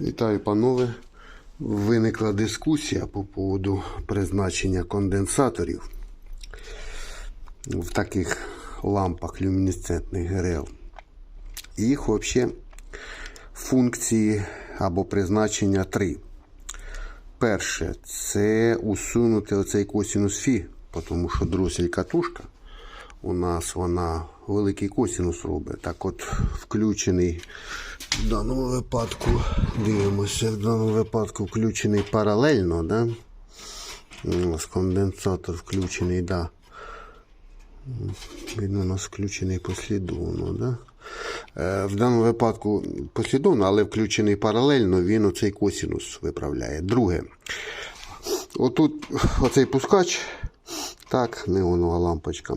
Вітаю, панове. Виникла дискусія по поводу призначення конденсаторів в таких лампах люмінесцентних ГРЛ. Їх взагалі функції або призначення три. Перше, це усунути оцей косінус фі, тому що дросель катушка у нас вона великий косінус робить. Так от включений в даному випадку, дивимося, в даному випадку включений паралельно, да? У конденсатор включений, да. Він у нас включений послідовно, да? Е, В даному випадку послідовно, але включений паралельно, він оцей косінус виправляє. Друге, отут оцей пускач, так, неонова лампочка,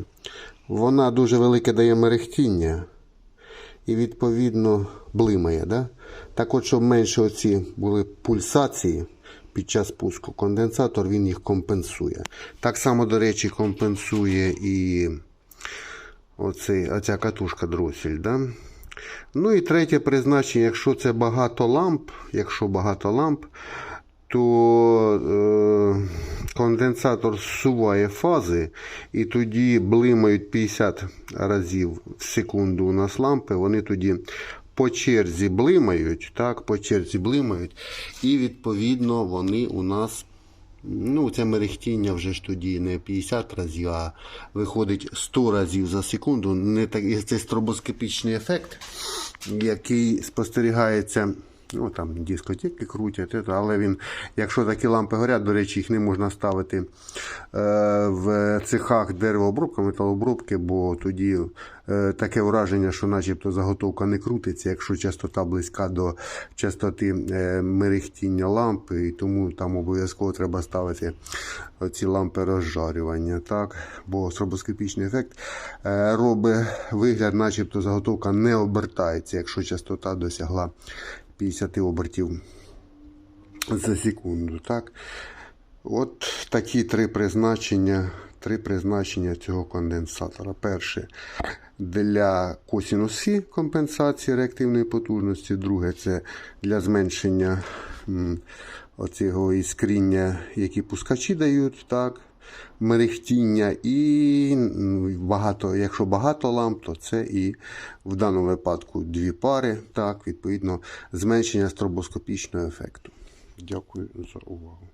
вона дуже велике дає мерехтіння і відповідно блимає. Да? Так от, щоб менше оці були пульсації під час пуску, конденсатор він їх компенсує. Так само, до речі, компенсує і оцей, оця катушка дросель. Да? Ну і третє призначення, якщо це багато ламп, якщо багато ламп, то е, конденсатор зсуває фази, і тоді блимають 50 разів в секунду у нас лампи, вони тоді по черзі блимають, так, по черзі блимають, і відповідно вони у нас Ну, це мерехтіння вже ж тоді не 50 разів, а виходить 100 разів за секунду. Не так, це стробоскопічний ефект, який спостерігається. Ну, там дискотеки крутять, але він, якщо такі лампи горять, до речі, їх не можна ставити е, в цехах деревообробки, металообробки, бо тоді е, таке враження, що начебто заготовка не крутиться, якщо частота близька до частоти е, мерехтіння лампи, і тому там обов'язково треба ставити ці лампи розжарювання. Так? Бо стробоскопічний ефект робить вигляд, начебто заготовка не обертається, якщо частота досягла 50 обертів за секунду. Так? От такі три призначення, три призначення цього конденсатора. Перше для косінус Фі компенсації реактивної потужності. Друге це для зменшення оцього іскріння, які пускачі дають. так, мерехтіння і м, багато, якщо багато ламп, то це і в даному випадку дві пари, так, відповідно, зменшення стробоскопічного ефекту. Дякую за увагу.